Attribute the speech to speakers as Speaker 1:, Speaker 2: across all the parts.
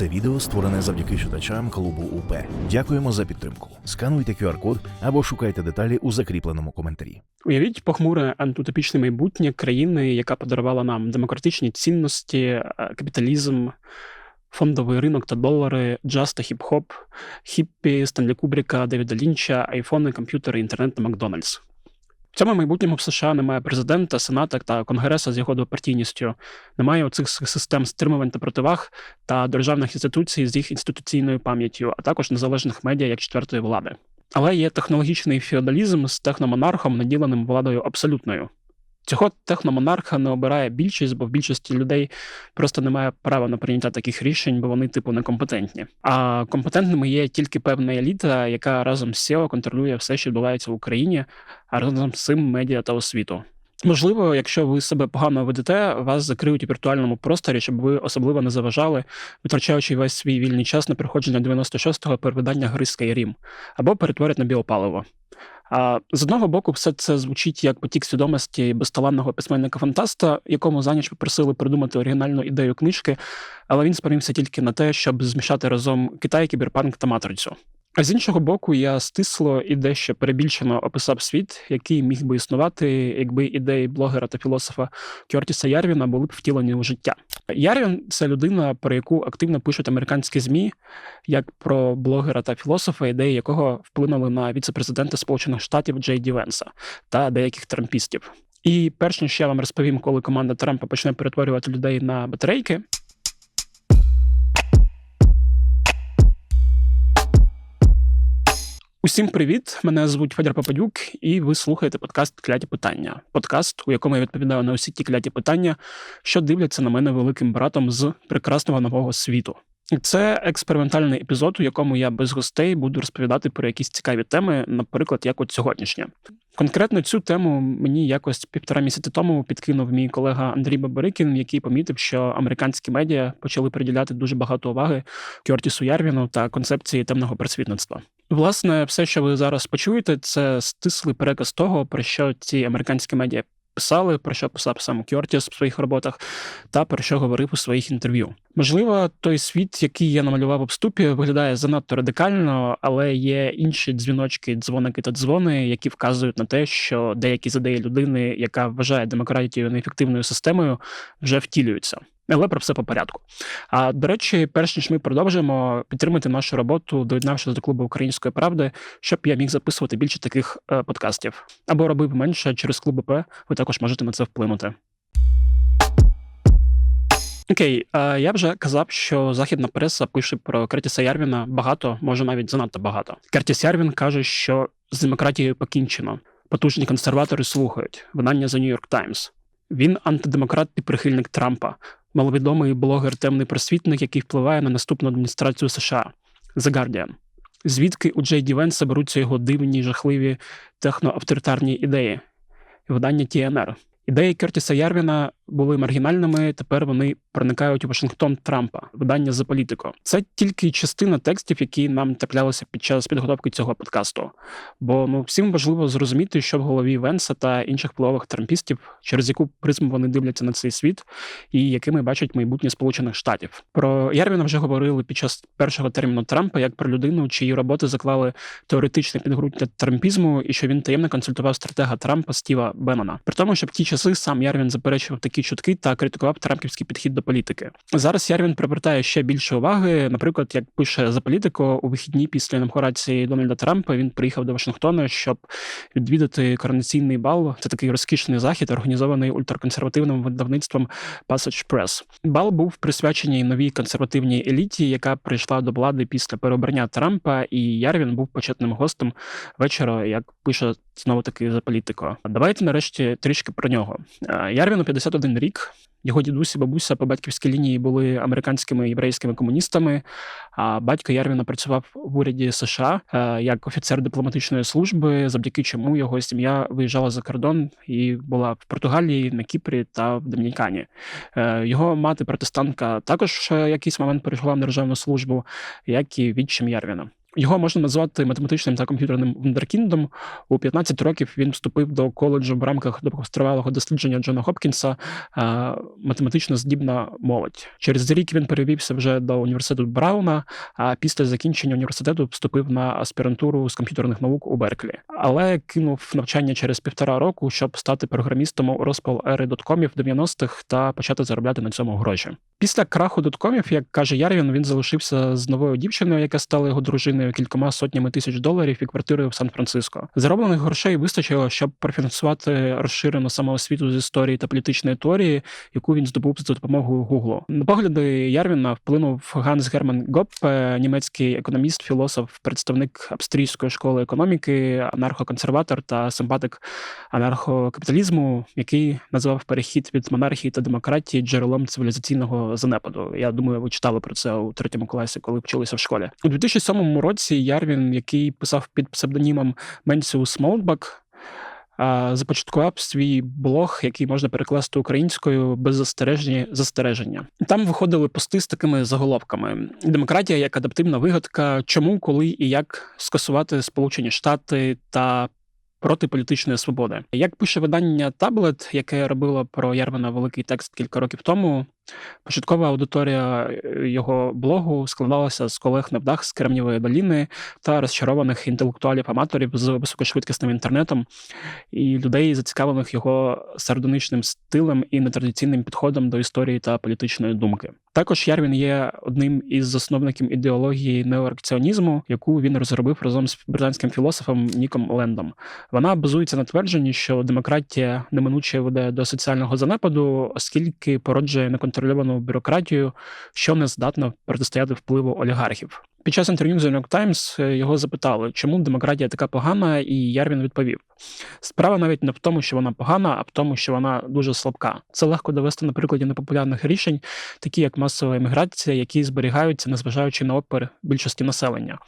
Speaker 1: Це відео створене завдяки читачам клубу УП. Дякуємо за підтримку. Скануйте QR-код або шукайте деталі у закріпленому коментарі.
Speaker 2: Уявіть похмуре антиутопічне майбутнє країни, яка подарувала нам демократичні цінності, е, капіталізм, фондовий ринок та долари, джаз та хіп-хоп, хіппі, Стенлі Кубріка, Девіда Лінча, айфони, комп'ютери, інтернет та Макдональдс. В цьому майбутньому в США немає президента, сената та конгреса з його двопартійністю, немає оцих систем стримувань та противаг та державних інституцій з їх інституційною пам'яттю, а також незалежних медіа як четвертої влади. Але є технологічний феодалізм з техномонархом, наділеним владою абсолютною. Цього техномонарха не обирає більшість, бо в більшості людей просто немає права на прийняття таких рішень, бо вони, типу, некомпетентні. А компетентними є тільки певна еліта, яка разом з SEO контролює все, що відбувається в Україні, а разом з цим медіа та освіту. Можливо, якщо ви себе погано ведете, вас закриють у віртуальному просторі, щоб ви особливо не заважали, витрачаючи весь свій вільний час на проходження 96-го перевидання гри Skyrim, або перетворять на біопаливо. А з одного боку, все це звучить як потік свідомості безталанного письменника-фантаста, якому за ніч попросили придумати оригінальну ідею книжки, але він спромігся тільки на те, щоб змішати разом Китай, кіберпанк та матрицю. А з іншого боку, я стисло і дещо перебільшено описав світ, який міг би існувати, якби ідеї блогера та філософа Кьортіса Ярвіна були б втілені у життя. Ярвін це людина, про яку активно пишуть американські змі, як про блогера та філософа, ідеї якого вплинули на віце-президента Сполучених Штатів Джей Ді Венса та деяких трампістів. І перш ніж я вам розповім, коли команда Трампа почне перетворювати людей на батарейки. Усім привіт! Мене звуть Федір Попадюк, і ви слухаєте подкаст Кляті питання. Подкаст, у якому я відповідаю на усі ті кляті питання, що дивляться на мене великим братом з прекрасного нового світу. Це експериментальний епізод, у якому я без гостей буду розповідати про якісь цікаві теми, наприклад, як от сьогоднішня. Конкретно цю тему мені якось півтора місяці тому підкинув мій колега Андрій Бабарикін, який помітив, що американські медіа почали приділяти дуже багато уваги Кьортісу Ярвіну та концепції темного просвітництва. Власне, все, що ви зараз почуєте, це стислий переказ того, про що ці американські медіа писали, про що писав сам Кьортіс в своїх роботах, та про що говорив у своїх інтерв'ю. Можливо, той світ, який я намалював у вступі, виглядає занадто радикально, але є інші дзвіночки, дзвоники та дзвони, які вказують на те, що деякі задеї людини, яка вважає демократію неефективною системою, вже втілюються. Але про все по порядку. А до речі, перш ніж ми продовжимо підтримати нашу роботу, доєднавшись до клубу української правди, щоб я міг записувати більше таких е, подкастів або робив менше через клуб УП, Ви також можете на це вплинути. Окей, е, я вже казав, що західна преса пише про Кертіса Ярвіна багато, може навіть занадто багато. Кертіс Ярвін каже, що з демократією покінчено. Потужні консерватори слухають видання New York Times. Він антидемократ і прихильник Трампа, маловідомий блогер темний просвітник, який впливає на наступну адміністрацію США The Guardian. Звідки у Джей Ді Венса беруться його дивні, жахливі техноавторитарні ідеї? Видання TNR. Ідеї Кертіса Ярвіна були маргінальними. Тепер вони проникають у Вашингтон Трампа, видання за політико. Це тільки частина текстів, які нам траплялися під час підготовки цього подкасту. Бо ну всім важливо зрозуміти, що в голові Венса та інших впливових трампістів, через яку призму вони дивляться на цей світ, і якими бачать майбутнє Сполучених Штатів. Про Ярвіна вже говорили під час першого терміну Трампа як про людину, чиї роботи заклали теоретичне підґрунтя трампізму, і що він таємно консультував стратега Трампа Стіва Беннона. При тому, що в ті часи сам Ярвін заперечував такі чутки та критикував трампівський підхід до політики. Зараз Ярвін привертає ще більше уваги. Наприклад, як пише за політико, у вихідні після інавгурації Дональда Трампа він приїхав до Вашингтона, щоб відвідати коронаційний бал. Це такий розкішний захід, організований ультраконсервативним видавництвом Passage Press. Бал був присвячений новій консервативній еліті, яка прийшла до влади після переобрання Трампа, і Ярвін був почетним гостем вечора, як пише знову таки за політико. Давайте нарешті трішки про нього. Ярвіну 51 рік. Його дідусь і бабуся по батьківській лінії були американськими єврейськими комуністами. А батько Ярвіна працював в уряді США е, як офіцер дипломатичної служби, завдяки чому його сім'я виїжджала за кордон і була в Португалії, на Кіпрі та в Домінікані. Е, його мати протестантка також в якийсь момент перейшла в державну службу, як і відчим Ярвіна. Його можна назвати математичним та комп'ютерним вундеркіндом. У 15 років він вступив до коледжу в рамках довгостривалого дослідження Джона Хопкінса математично здібна молодь. Через рік він перевівся вже до університету Брауна, а після закінчення університету вступив на аспірантуру з комп'ютерних наук у Берклі. Але кинув навчання через півтора року, щоб стати програмістом у розпал ери доткомів 90-х та почати заробляти на цьому гроші. Після краху доткомів, як каже Ярвін, він залишився з новою дівчиною, яка стала його дружиною кількома сотнями тисяч доларів і квартирою в Сан-Франциско. Зароблених грошей вистачило, щоб профінансувати розширену самоосвіту з історії та політичної теорії, яку він здобув за допомогою Гуглу. На погляди Ярвіна вплинув Ганс Герман Гоппе, німецький економіст, філософ, представник австрійської школи економіки, анархоконсерватор та симпатик анархокапіталізму, який назвав перехід від монархії та демократії джерелом цивілізаційного занепаду. Я думаю, ви читали про це у третьому класі, коли вчилися в школі. У 2007 році Ярвін, який писав під псевдонімом Менсіус Молдбак, започаткував свій блог, який можна перекласти українською без застереження. Там виходили пости з такими заголовками: демократія як адаптивна вигадка, чому, коли і як скасувати Сполучені Штати та проти політичної свободи. Як пише видання Таблет, яке робило про Ярмана великий текст кілька років тому. Початкова аудиторія е, його блогу складалася з колег невдах з Кремнівої доліни та розчарованих інтелектуалів-аматорів з високошвидкісним інтернетом і людей, зацікавлених його сардоничним стилем і нетрадиційним підходом до історії та політичної думки. Також Ярвін є одним із засновників ідеології неоаркціонізму, яку він розробив разом з британським філософом Ніком Лендом. Вона базується на твердженні, що демократія неминуче веде до соціального занепаду, оскільки породжує неконтрольовану бюрократію, що не здатна протистояти впливу олігархів. Під час інтерв'ю з Times е, його запитали, чому демократія така погана, і Ярвін відповів: справа навіть не в тому, що вона погана, а в тому, що вона дуже слабка. Це легко довести на прикладі непопулярних рішень, такі як масова еміграція, які зберігаються, незважаючи на опір більшості населення.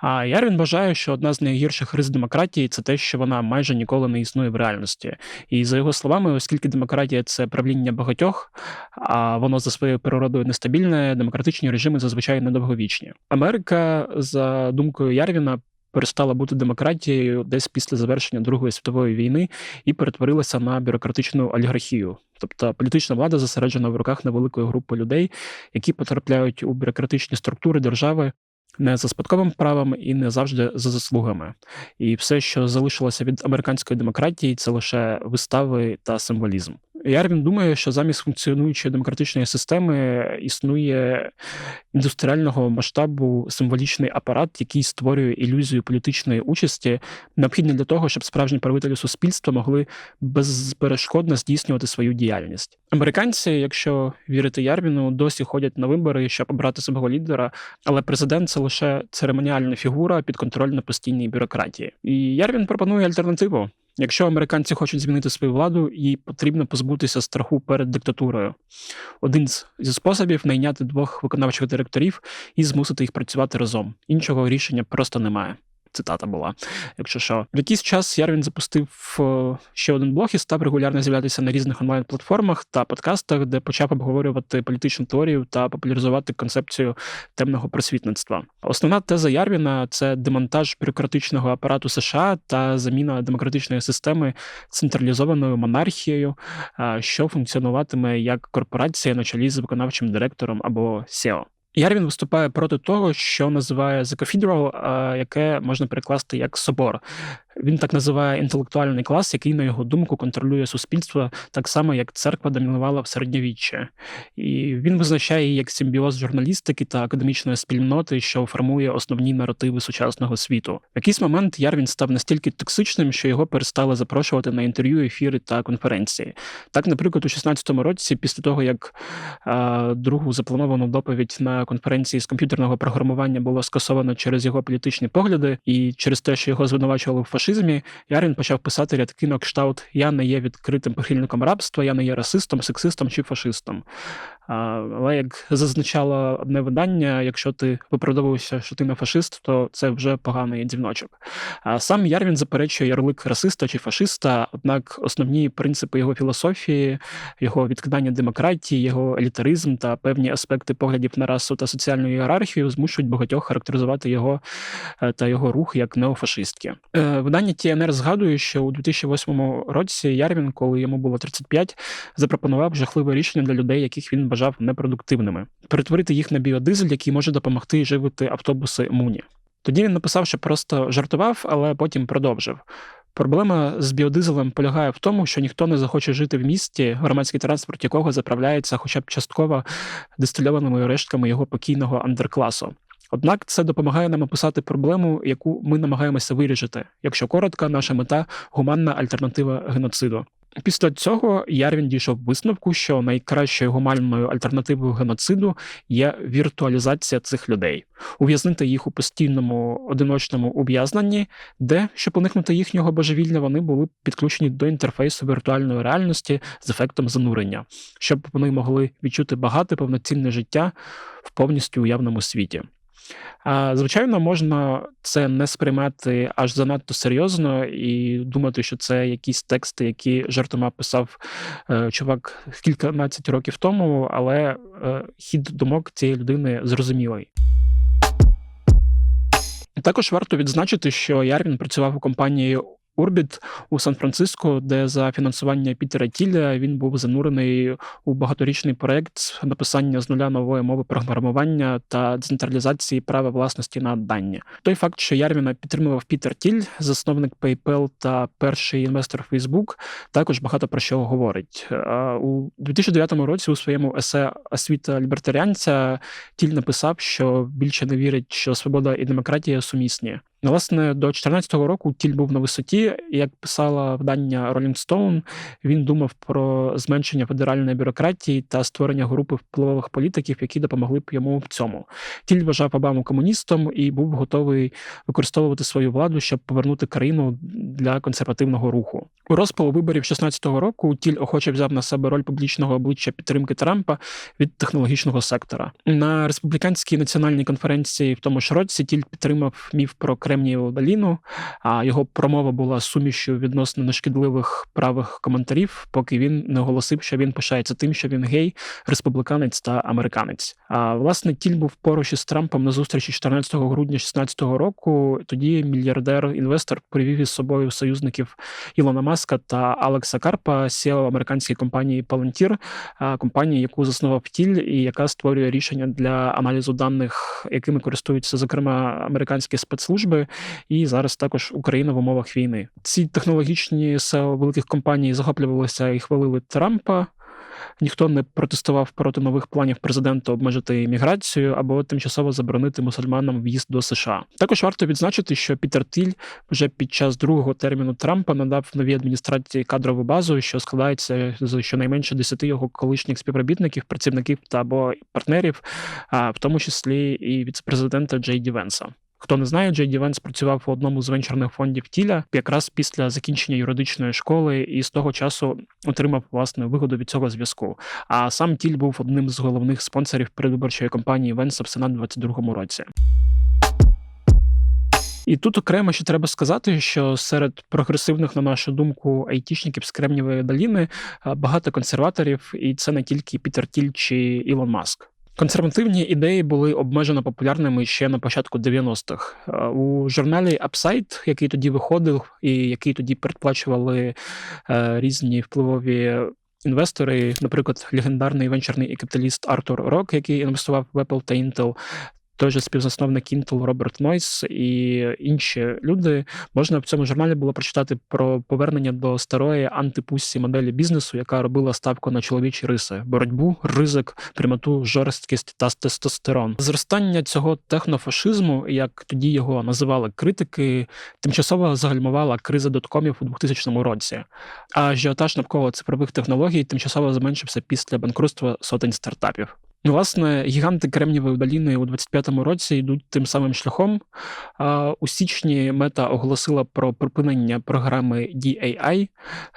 Speaker 2: А Ярвін вважає, що одна з найгірших рис демократії це те, що вона майже ніколи не існує в реальності. І за його словами, оскільки демократія це правління багатьох, а воно за своєю природою нестабільне, демократичні режими зазвичай недовговічні. Америка, за думкою Ярвіна, перестала бути демократією десь після завершення Другої світової війни і перетворилася на бюрократичну олігархію. Тобто політична влада зосереджена в руках невеликої групи людей, які потрапляють у бюрократичні структури держави не за спадковим правом і не завжди за заслугами. І все, що залишилося від американської демократії, це лише вистави та символізм. Ярвін думає, що замість функціонуючої демократичної системи існує індустріального масштабу символічний апарат, який створює ілюзію політичної участі, необхідний для того, щоб справжні правителі суспільства могли безперешкодно здійснювати свою діяльність. Американці, якщо вірити Ярвіну, досі ходять на вибори, щоб обрати свого лідера, але президент це лише церемоніальна фігура підконтрольна постійній бюрократії. І Ярвін пропонує альтернативу. Якщо американці хочуть змінити свою владу, їй потрібно позбутися страху перед диктатурою. Один зі способів найняти двох виконавчих директорів і змусити їх працювати разом. Іншого рішення просто немає цитата була. Якщо що, в якийсь час Ярвін запустив е, ще один блог і став регулярно з'являтися на різних онлайн-платформах та подкастах, де почав обговорювати політичну теорію та популяризувати концепцію темного просвітництва. Основна теза Ярвіна це демонтаж бюрократичного апарату США та заміна демократичної системи централізованою монархією, що функціонуватиме як корпорація на чолі з виконавчим директором або SEO. Ярвін виступає проти того, що називає The Cathedral, яке можна перекласти як собор. Він так називає інтелектуальний клас, який, на його думку, контролює суспільство так само, як церква домінувала в середньовіччя. І він визначає як симбіоз журналістики та академічної спільноти, що формує основні наративи сучасного світу. В якийсь момент Ярвін став настільки токсичним, що його перестали запрошувати на інтерв'ю, ефіри та конференції. Так, наприклад, у 16-му році, після того як а, другу заплановану доповідь на конференції з комп'ютерного програмування було скасовано через його політичні погляди, і через те, що його звинувачували в фашизмі, Ярін почав писати рядки на кшталт Я не є відкритим прихильником рабства, я не є расистом, сексистом чи фашистом. Але як зазначало одне видання, якщо ти виправдовуєшся, що ти не фашист, то це вже поганий дзвіночок. Сам Ярвін заперечує ярлик расиста чи фашиста, однак основні принципи його філософії, його відкидання демократії, його елітаризм та певні аспекти поглядів на расу та соціальну ієрархію змушують багатьох характеризувати його е, та його рух як неофашистські. Е, Видання TNR згадує, що у 2008 році Ярвін, коли йому було 35, запропонував жахливе рішення для людей, яких він вважав непродуктивними, перетворити їх на біодизель, який може допомогти живити автобуси Муні. Тоді він написав, що просто жартував, але потім продовжив. Проблема з біодизелем полягає в тому, що ніхто не захоче жити в місті, громадський транспорт якого заправляється хоча б частково дистильованими рештками його покійного андеркласу. Однак це допомагає нам описати проблему, яку ми намагаємося вирішити. Якщо коротко, наша мета гуманна альтернатива геноциду. Після цього Ярвін дійшов висновку, що найкращою гуманною альтернативою геноциду є віртуалізація цих людей, ув'язнити їх у постійному одиночному ув'язненні, де, щоб уникнути їхнього божевілля, вони були підключені до інтерфейсу віртуальної реальності з ефектом занурення, щоб вони могли відчути багате повноцінне життя в повністю уявному світі. Звичайно, можна це не сприймати аж занадто серйозно і думати, що це якісь тексти, які жартома писав е, чувак кільканадцять років тому, але е, хід думок цієї людини зрозумілий. Також варто відзначити, що Ярвін працював у компанії Орбіт у Сан-Франциско, де за фінансування Пітера Тілля він був занурений у багаторічний проект написання з нуля нової мови програмування та децентралізації права власності на дані. Той факт, що Ярвіна підтримував Пітер Тіль, засновник PayPal та перший інвестор Facebook, також багато про що говорить. У 2009 році у своєму есе освіта лібертаріанця Тіль написав, що більше не вірить, що свобода і демократія сумісні. Власне, до 2014 року Тіль був на висоті. Як писала видання Rolling Stone, він думав про зменшення федеральної бюрократії та створення групи впливових політиків, які допомогли б йому в цьому. Тіль вважав Обаму комуністом і був готовий використовувати свою владу, щоб повернути країну для консервативного руху. У розпалу виборів 2016 року Тіль охоче взяв на себе роль публічного обличчя підтримки Трампа від технологічного сектора. На республіканській національній конференції в тому ж році Тіль підтримав міф про Кремнієву доліну, а його промова була сумішю відносно нешкідливих правих коментарів, поки він не оголосив, що він пишається тим, що він гей, республіканець та американець. А власне тіль був поруч із Трампом на зустрічі 14 грудня 2016 року. Тоді мільярдер-інвестор привів із собою союзників Ілона Маска та Алекса Карпа, CEO американської компанії Palantir, компанії, яку заснував тіль, і яка створює рішення для аналізу даних, якими користуються зокрема американські спецслужби, і зараз також Україна в умовах війни. Ці технологічні SEO великих компаній захоплювалися і хвалили Трампа. Ніхто не протестував проти нових планів президента обмежити імміграцію або тимчасово заборонити мусульманам в'їзд до США. Також варто відзначити, що Пітер Тіль вже під час другого терміну Трампа надав новій адміністрації кадрову базу, що складається з щонайменше 10 його колишніх співробітників, працівників та або партнерів, а в тому числі і віцепрезидента Джей Ді Венса. Хто не знає, Джей Ді Венс працював у одному з венчурних фондів тіля якраз після закінчення юридичної школи, і з того часу отримав власне вигоду від цього зв'язку. А сам тіль був одним з головних спонсорів передвиборчої кампанії Венса в Сенат 22-му році. І тут окремо ще треба сказати, що серед прогресивних, на нашу думку, айтішників з Кремнівої доліни багато консерваторів, і це не тільки Пітер Тіль чи Ілон Маск. Консервативні ідеї були обмежено популярними ще на початку 90-х. У журналі Upside, який тоді виходив, і який тоді передплачували е, різні впливові інвестори, наприклад, легендарний венчурний капіталіст Артур Рок, який інвестував в Apple та Intel, той же співзасновник Intel Роберт Нойс і інші люди. Можна в цьому журналі було прочитати про повернення до старої антипуссі моделі бізнесу, яка робила ставку на чоловічі риси: боротьбу, ризик, прямоту, жорсткість та тестостерон. Зростання цього технофашизму, як тоді його називали критики, тимчасово загальмувала криза доткомів у 2000 році. А ажіотаж навколо цифрових технологій тимчасово зменшився після банкрутства сотень стартапів. Власне, гіганти Кремнієвої доліни у 25-му році йдуть тим самим шляхом. У січні мета оголосила про припинення програми DAI,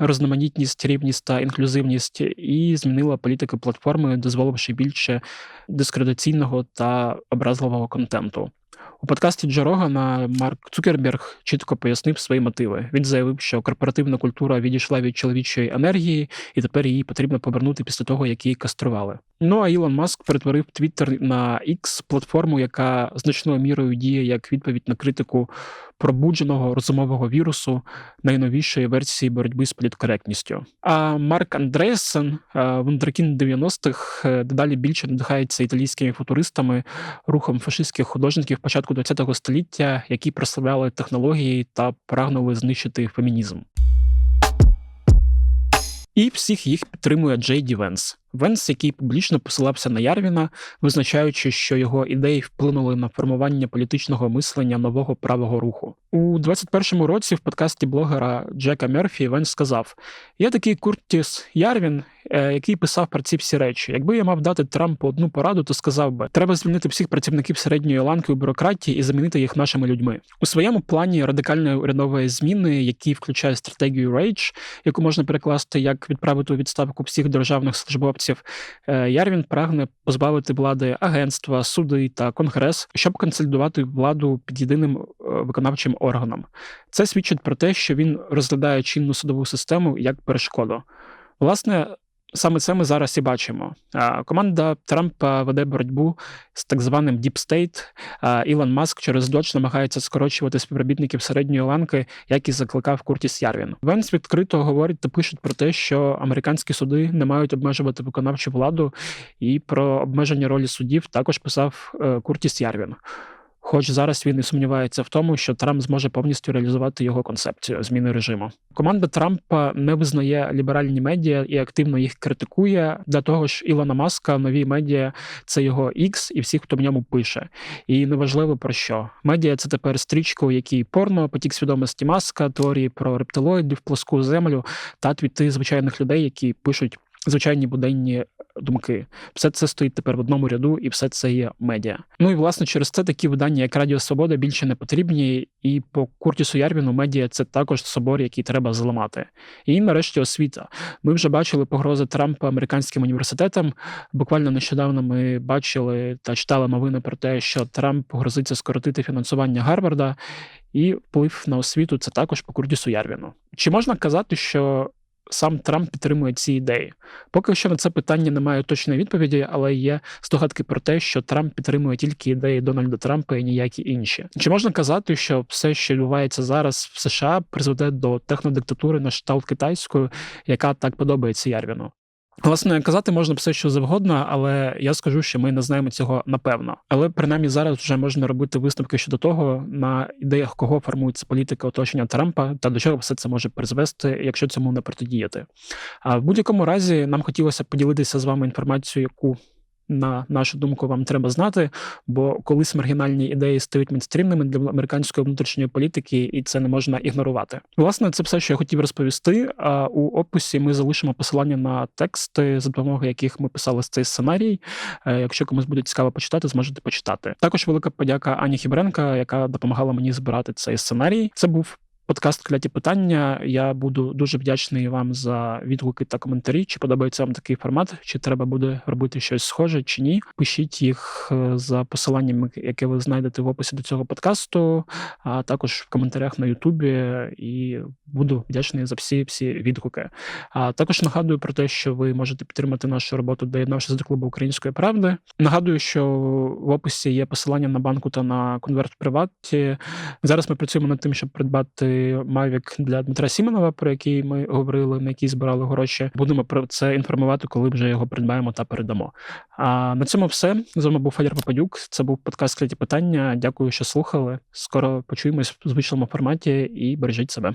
Speaker 2: різноманітність, рівність та інклюзивність, і змінила політику платформи, дозволивши більше дискредитаційного та образливого контенту. У подкасті Джо Рогана Марк Цукерберг чітко пояснив свої мотиви. Він заявив, що корпоративна культура відійшла від чоловічої енергії, і тепер її потрібно повернути після того, як її кастрували. Ну а Ілон Маск перетворив Твіттер на X, платформу, яка значною мірою діє як відповідь на критику пробудженого розумового вірусу найновішої версії боротьби з політкоректністю. А Марк Андреасен, е, вундеркінд 90-х, е, дедалі більше надихається італійськими футуристами, рухом фашистських художників початку ХХ століття, які прославляли технології та прагнули знищити фемінізм. І всіх їх підтримує Джей Ді Венс. Який публічно посилався на Ярвіна, визначаючи, що його ідеї вплинули на формування політичного мислення нового правого руху. У 21-му році в подкасті блогера Джека Мерфі Венс сказав: Я такий Куртіс Ярвін, е, який писав про ці всі речі. Якби я мав дати Трампу одну пораду, то сказав би: треба звільнити всіх працівників середньої ланки у бюрократії і замінити їх нашими людьми. У своєму плані радикальної урядової зміни, який включає стратегію Рейдж, яку можна перекласти як відправити у відставку всіх державних службовців. Е, Ярвін прагне позбавити влади агентства, суди та конгрес, щоб консолідувати владу під єдиним е, виконавчим органом. Це свідчить про те, що він розглядає чинну судову систему як перешкоду. Власне, саме це ми зараз і бачимо. Команда Трампа веде боротьбу з так званим State. Ілон Маск через додж намагається скорочувати співробітників середньої ланки, як і закликав Куртіс Ярвін. Венс відкрито говорить та пишуть про те, що американські суди не мають обмежувати виконавчу владу, і про обмеження ролі суддів також писав е, Куртіс Ярвін. Хоч зараз він і сумнівається в тому, що Трамп зможе повністю реалізувати його концепцію зміни режиму. Команда Трампа не визнає ліберальні медіа і активно їх критикує. Для того ж, Ілона Маска нові медіа це його X і всіх, хто в ньому пише. І неважливо про що. Медіа це тепер стрічка, у якій порно, потік свідомості маска, теорії про рептилоїдів, плоску землю та твіти звичайних людей, які пишуть звичайні буденні думки. Все це стоїть тепер в одному ряду, і все це є медіа. Ну і власне через це такі видання, як Радіо Свобода, більше не потрібні. І по Куртісу Ярвіну медіа це також собор, який треба зламати. І нарешті освіта. Ми вже бачили погрози Трампа американським університетам. Буквально нещодавно ми бачили та читали новини про те, що Трамп погрозиться скоротити фінансування Гарварда, і вплив на освіту це також по Куртісу Ярвіну. Чи можна казати, що сам Трамп підтримує ці ідеї. Поки що на це питання немає точної відповіді, але є здогадки про те, що Трамп підтримує тільки ідеї Дональда Трампа і ніякі інші. Чи можна казати, що все, що відбувається зараз в США, призведе до технодиктатури на шталт китайської, яка так подобається Ярвіну? Власне, казати можна все, що завгодно, але я скажу, що ми не знаємо цього напевно. Але принаймні зараз вже можна робити висновки щодо того, на ідеях кого формується політика оточення Трампа та до чого все це може призвести, якщо цьому не протидіяти. А в будь-якому разі нам хотілося поділитися з вами інформацією, яку на нашу думку, вам треба знати, бо колись маргінальні ідеї стають мейнстрімними для американської внутрішньої політики, і це не можна ігнорувати. Власне, це все, що я хотів розповісти. А у описі ми залишимо посилання на тексти, за допомогою яких ми писали цей сценарій. Е, Якщо комусь буде цікаво почитати, зможете почитати. Також велика подяка Ані Хібренка, яка допомагала мені збирати цей сценарій. Це був подкаст Кляті питання. Я буду дуже вдячний вам за відгуки та коментарі. Чи подобається вам такий формат, чи треба буде робити щось схоже, чи ні. Пишіть їх е, за посиланням, яке ви знайдете в описі до цього подкасту, а також в коментарях на Ютубі. І буду вдячний за всі всі відгуки. А також нагадую про те, що ви можете підтримати нашу роботу, доєднавшись до клубу української правди. Нагадую, що в описі є посилання на банку та на конверт в приваті. Зараз ми працюємо над тим, щоб придбати. Mavic для Дмитра Сіменова, про який ми говорили, на який збирали гроші. Будемо про це інформувати, коли вже його придбаємо та передамо. А на цьому все. З вами був Федір Попадюк. Це був подкаст «Кляті питання. Дякую, що слухали. Скоро почуємось в звичному форматі і бережіть себе.